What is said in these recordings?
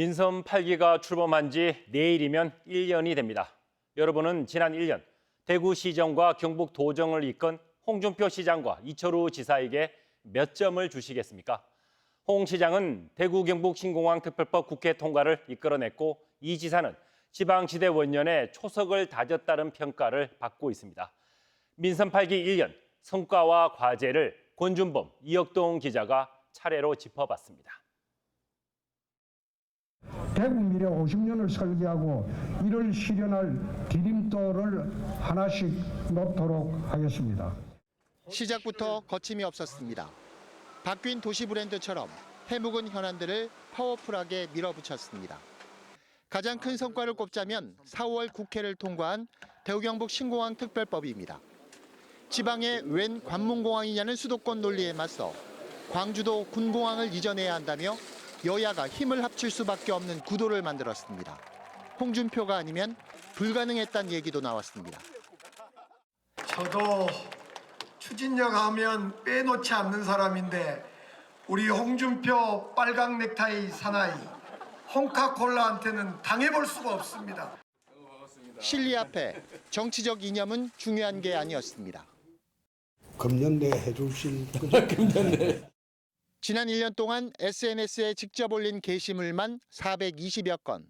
민선 8기가 출범한 지 내일이면 1년이 됩니다. 여러분은 지난 1년 대구시정과 경북도정을 이끈 홍준표 시장과 이철우 지사에게 몇 점을 주시겠습니까? 홍 시장은 대구 경북 신공항 특별법 국회 통과를 이끌어냈고 이 지사는 지방지대 원년에 초석을 다졌다는 평가를 받고 있습니다. 민선 8기 1년 성과와 과제를 권준범, 이혁동 기자가 차례로 짚어봤습니다. 대구 미래 50년을 설계하고 이를 실현할 디딤돌을 하나씩 놓도록 하겠습니다. 시작부터 거침이 없었습니다. 바뀐 도시 브랜드처럼 해묵은 현안들을 파워풀하게 밀어붙였습니다. 가장 큰 성과를 꼽자면 4월 국회를 통과한 대구경북 신공항 특별법입니다. 지방에 웬 관문공항이냐는 수도권 논리에 맞서 광주도 군공항을 이전해야 한다며 여야가 힘을 합칠 수밖에 없는 구도를 만들었습니다. 홍준표가 아니면 불가능했다는 얘기도 나왔습니다. 저도 추진력 하면 빼놓지 않는 사람인데 우리 홍준표 빨강 넥타이 사나이 홍카콜라한테는 당해볼 수가 없습니다. 실리 앞에 정치적 이념은 중요한 게 아니었습니다. 금년 내 해주실 지난 1년 동안 SNS에 직접 올린 게시물만 420여 건.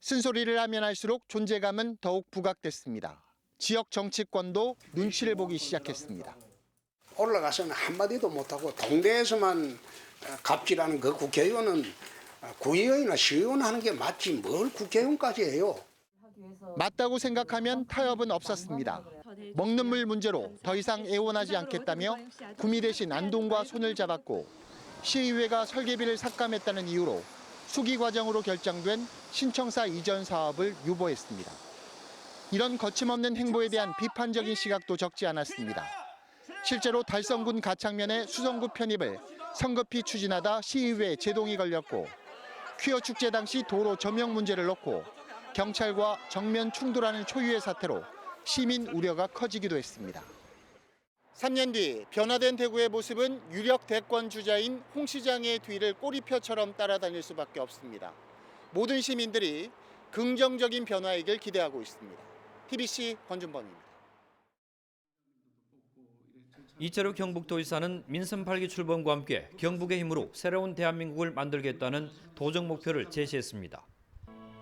쓴소리를 하면 할수록 존재감은 더욱 부각됐습니다. 지역 정치권도 눈치를 보기 시작했습니다. 올라가서는 한마디도 못하고 동네에서만 갑질하는 그 국회의원은 구의원이나 시의원 하는 게 맞지 뭘 국회의원까지 해요. 맞다고 생각하면 타협은 없었습니다. 먹는 물 문제로 더 이상 애원하지 않겠다며 구미 대신 안동과 손을 잡았고 시의회가 설계비를 삭감했다는 이유로 수기 과정으로 결정된 신청사 이전 사업을 유보했습니다. 이런 거침없는 행보에 대한 비판적인 시각도 적지 않았습니다. 실제로 달성군 가창면의 수성구 편입을 성급히 추진하다 시의회 제동이 걸렸고 퀴어 축제 당시 도로 점용 문제를 놓고 경찰과 정면 충돌하는 초유의 사태로 시민 우려가 커지기도 했습니다. 3년 뒤 변화된 대구의 모습은 유력 대권 주자인 홍 시장의 뒤를 꼬리표처럼 따라다닐 수밖에 없습니다. 모든 시민들이 긍정적인 변화이길 기대하고 있습니다. TBC 권준범입니다. 이철우 경북도지사는 민선 8기 출범과 함께 경북의 힘으로 새로운 대한민국을 만들겠다는 도정 목표를 제시했습니다.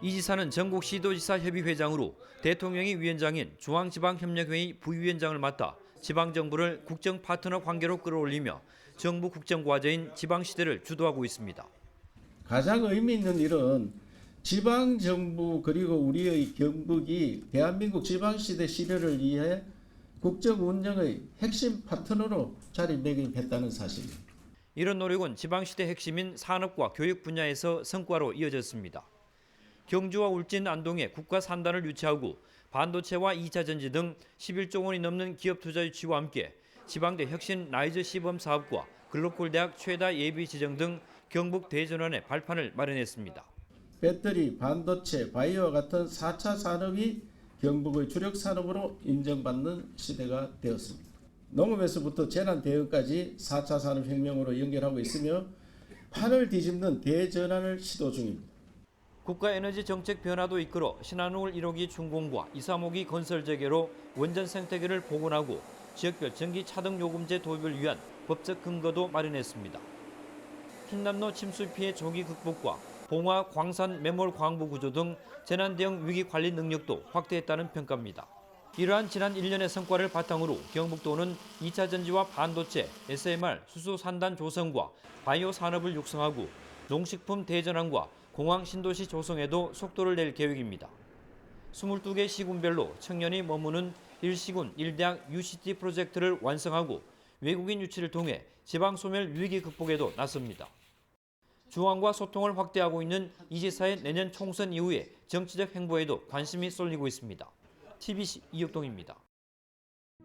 이 지사는 전국 시도지사 협의회장으로 대통령이 위원장인 중앙지방협력회의 부위원장을 맡아 지방 정부를 국정 파트너 관계로 끌어올리며 정부 국정 과제인 지방 시대를 주도하고 있습니다. 가장 의미 있는 일은 지방 정부 그리고 우리의 경북이 대한민국 지방 시대 시대를 위해 국정 운영의 핵심 파트너로 자리매김했다는 사실입니다. 이런 노력은 지방시대 핵심인 산업과 교육 분야에서 성과로 이어졌습니다. 경주와 울진, 안동에 국가 산단을 유치하고 반도체와 2차 전지 등 11조 원이 넘는 기업 투자 유치와 함께 지방대 혁신 라이즈 시범 사업과 글로컬 대학 최다 예비 지정 등 경북 대전환의 발판을 마련했습니다. 배터리, 반도체, 바이오와 같은 4차 산업이 경북의 주력 산업으로 인정받는 시대가 되었습니다. 농업에서부터 재난 대응까지 4차 산업혁명으로 연결하고 있으며 판을 뒤집는 대전환을 시도 중입니다. 국가 에너지 정책 변화도 이끌어 신한울 1호기 준공과 2, 3호기 건설 재개로 원전 생태계를 복원하고 지역별 전기 차등 요금제 도입을 위한 법적 근거도 마련했습니다. 흰남노 침수 피해 조기 극복과 봉화 광산 매몰 광부 구조 등 재난 대응 위기 관리 능력도 확대했다는 평가입니다. 이러한 지난 1년의 성과를 바탕으로 경북도는 2차 전지와 반도체, SMR, 수소 산단 조성과 바이오 산업을 육성하고 농식품 대전환과 공항 신도시 조성에도 속도를 낼 계획입니다. 22개 시군별로 청년이 머무는 1시군 1대학 UCT 프로젝트를 완성하고 외국인 유치를 통해 지방 소멸 위기 극복에도 나섭니다. 중앙과 소통을 확대하고 있는 이 지사의 내년 총선 이후에 정치적 행보에도 관심이 쏠리고 있습니다. TBC 이혁동입니다.